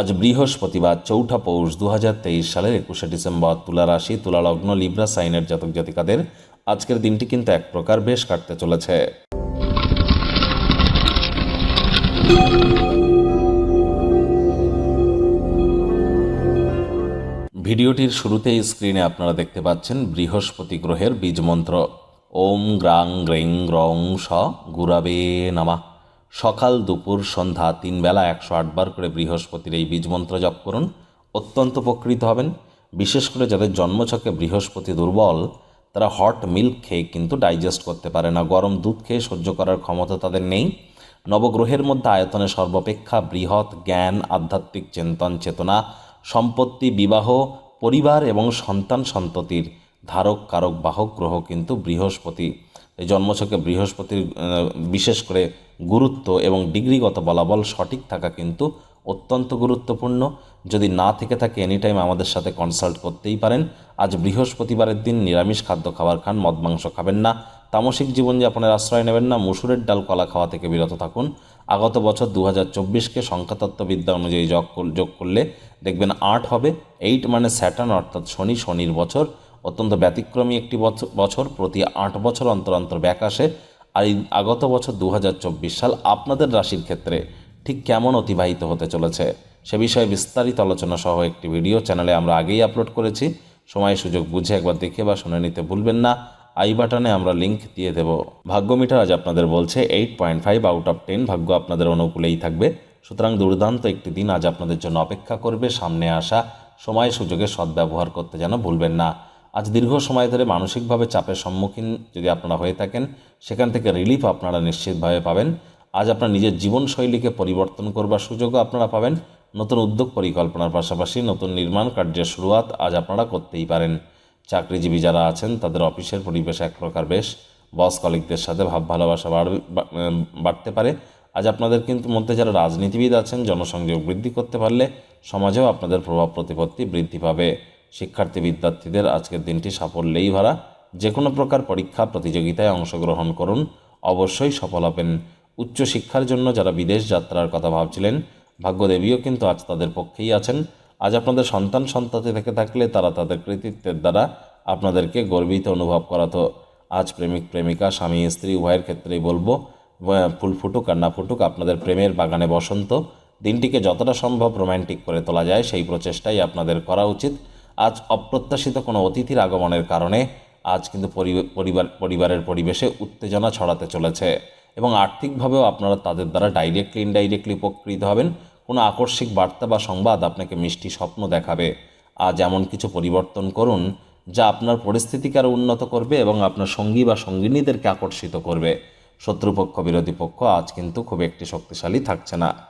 আজ বৃহস্পতিবার, চৌঠা পৌষ দু হাজার তেইশ সালের একুশে ডিসেম্বর, তুলা রাশি, তুলা লগ্ন, লিব্রা, সাইনের জাতক জাতিকাদের আজকের দিনটি কিন্তু এক প্রকার বেশ কাটতে চলেছে। ভিডিওটির শুরুতেই স্ক্রিনে আপনারা দেখতে পাচ্ছেন বৃহস্পতি গ্রহের বীজ মন্ত্র ওম গ্রাং গ্রেং গ্রং স গুরাবে নামা। সকাল দুপুর সন্ধ্যা তিন বেলা একশো আটবার করে বৃহস্পতির এই বীজ মন্ত্র জপ করুন। অত্যন্ত উপকৃত হবেন। বিশেষ করে যাদের জন্মছকে বৃহস্পতি দুর্বল, তারা হট মিল্ক খেয়ে কিন্তু ডাইজেস্ট করতে পারে না। গরম দুধ খেয়ে সহ্য করার ক্ষমতা তাদের নেই। নবগ্রহের মধ্যে আয়তনে সর্বাপেক্ষা বৃহৎ জ্ঞান, আধ্যাত্মিক চিন্তন, চেতনা, সম্পত্তি, বিবাহ, পরিবার এবং সন্তান সন্ততির ধারক, কারক, বাহক গ্রহ কিন্তু বৃহস্পতি। এই জন্মছকে বৃহস্পতির বিশেষ করে গুরুত্ব এবং ডিগ্রিগত বলাবল সঠিক থাকা কিন্তু অত্যন্ত গুরুত্বপূর্ণ। যদি না থেকে থাকে এনি টাইম আমাদের সাথে কনসাল্ট করতেই পারেন। আজ বৃহস্পতিবারের দিন নিরামিষ খাদ্য খাবার খান, মদ মাংস খাবেন না। তামসিক জীবনযাপনের আশ্রয় নেবেন না। মুসুরের ডাল, কলা খাওয়া থেকে বিরত থাকুন। আগত বছর দু হাজার চব্বিশকে সংখ্যাতত্ত্ববিদ্যা অনুযায়ী যোগ যোগ করলে দেখবেন আট হবে। এইট মানে স্যাটার্ন অর্থাৎ শনি, শনির বছর। অত্যন্ত ব্যতিক্রমী একটি বছ- বছর, প্রতি আট বছর অন্তর অন্তর ব্যাক আসে। আর এই আগত বছর দু হাজার চব্বিশ সাল আপনাদের রাশির ক্ষেত্রে ঠিক কেমন অতিবাহিত হতে চলেছে সে বিষয়ে বিস্তারিত আলোচনা সহ একটি ভিডিও চ্যানেলে আমরা আগেই আপলোড করেছি। সময় সুযোগ বুঝে একবার দেখে বা শুনে নিতে ভুলবেন না। আই বাটনে আমরা লিংক দিয়ে দেব। ভাগ্য মিটার আজ আপনাদের বলছে eight point five out of ten. ভাগ্য আপনাদের অনুকূলেই থাকবে। সুতরাং দুর্দান্ত একটি দিন আজ আপনাদের জন্য অপেক্ষা করবে। সামনে আসা সময় সুযোগের সদ্ব্যবহার করতে যেন ভুলবেন না। আজ দীর্ঘ সময় ধরে মানসিকভাবে চাপের সম্মুখীন যদি আপনারা হয়ে থাকেন, সেখান থেকে রিলিফ আপনারা নিশ্চিতভাবে পাবেন। আজ আপনার নিজের জীবনশৈলীকে পরিবর্তন করবার সুযোগও আপনারা পাবেন। নতুন উদ্যোগ পরিকল্পনার পাশাপাশি নতুন নির্মাণ কার্যের শুরুয়াত আজ আপনারা করতেই পারেন। চাকরিজীবী যারা আছেন, তাদের অফিসের পরিবেশ এক প্রকার বেশ। বস কলিগদের সাথে ভাব ভালোবাসা বাড়তে পারে। আজ আপনাদের কিন্তু মধ্যে যারা রাজনীতিবিদ আছেন, জনসংযোগ বৃদ্ধি করতে পারলে সমাজেও আপনাদের প্রভাব প্রতিপত্তি বৃদ্ধি পাবে। শিক্ষার্থী বিদ্যার্থীদের আজকের দিনটি সাফল্যেই ভরা। যে কোনো প্রকার পরীক্ষা, প্রতিযোগিতায় অংশগ্রহণ করুন। অবশ্যই সফল হবেন। উচ্চশিক্ষার জন্য যারা বিদেশ যাত্রার কথা ভাবছিলেন, ভাগ্যদেবীও কিন্তু আজ তাদের পক্ষেই আছেন। আজ আপনাদের সন্তান সন্ততি থেকে থাকলে তারা তাদের কৃতিত্বের দ্বারা আপনাদেরকে গর্বিত অনুভব করাতো। আজ প্রেমিক, প্রেমিকা, স্বামী, স্ত্রী, উভয়ের ক্ষেত্রেই বলব ফুল ফুটুক আর না ফুটুক, আপনাদের প্রেমের বাগানে বসন্ত। দিনটিকে যতটা সম্ভব রোম্যান্টিক করে তোলা যায়, সেই প্রচেষ্টাই আপনাদের করা উচিত। আজ অপ্রত্যাশিত কোনো অতিথির আগমনের কারণে আজ কিন্তু পরি- পরিবার, পরিবারের পরিবেশে উত্তেজনা ছড়াতে চলেছে এবং আর্থিকভাবেও আপনারা তাদের দ্বারা ডাইরেক্টলি ইনডাইরেক্টলি উপকৃত হবেন। কোনো আকস্মিক বার্তা বা সংবাদ আপনাকে মিষ্টি স্বপ্ন দেখাবে। আজ এমন কিছু পরিবর্তন করুন যা আপনার পরিস্থিতিকে আরও উন্নত করবে এবং আপনার সঙ্গী বা সঙ্গিনীদেরকে আকর্ষিত করবে। শত্রুপক্ষ, বিরোধী পক্ষ আজ কিন্তু খুব একটি শক্তিশালী থাকছে না।